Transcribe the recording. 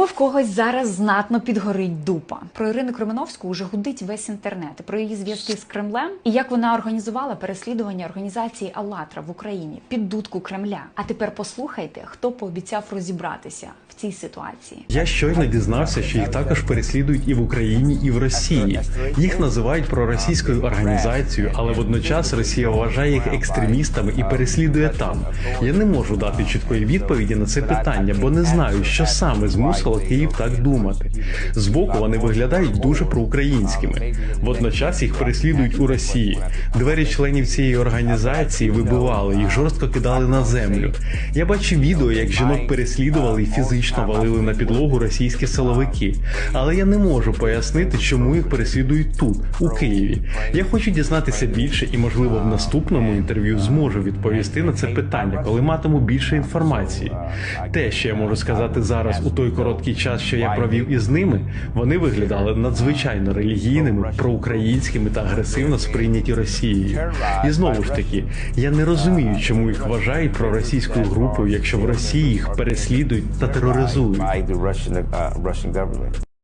Можливо, в когось зараз знатно підгорить дупа. Про Ірину Кременовську уже гудить весь інтернет про її зв'язки з Кремлем і як вона організувала переслідування організації «АЛЛАТРА» в Україні під дудку Кремля. А тепер послухайте, хто пообіцяв розібратися в цій ситуації. Я щойно дізнався, що їх також переслідують і в Україні, і в Росії. Їх називають проросійською організацією, але водночас Росія вважає їх екстремістами і переслідує там. Я не можу дати чіткої відповіді на це питання, бо не знаю, що саме змусило Київ так думати. Збоку вони виглядають дуже проукраїнськими. Водночас їх переслідують у Росії. Двері членів цієї організації вибивали, їх жорстко кидали на землю. Я бачив відео, як жінок переслідували і фізично валили на підлогу російські силовики. Але я не можу пояснити, чому їх переслідують тут, у Києві. Я хочу дізнатися більше і, можливо, в наступному інтерв'ю зможу відповісти на це питання, коли матиму більше інформації. Те, що я можу сказати зараз у той короткий час, що я провів із ними, вони виглядали надзвичайно релігійними, проукраїнськими та агресивно сприйняті Росією. І знову ж таки, я не розумію, чому їх вважають проросійською групою, якщо в Росії їх переслідують та тероризують.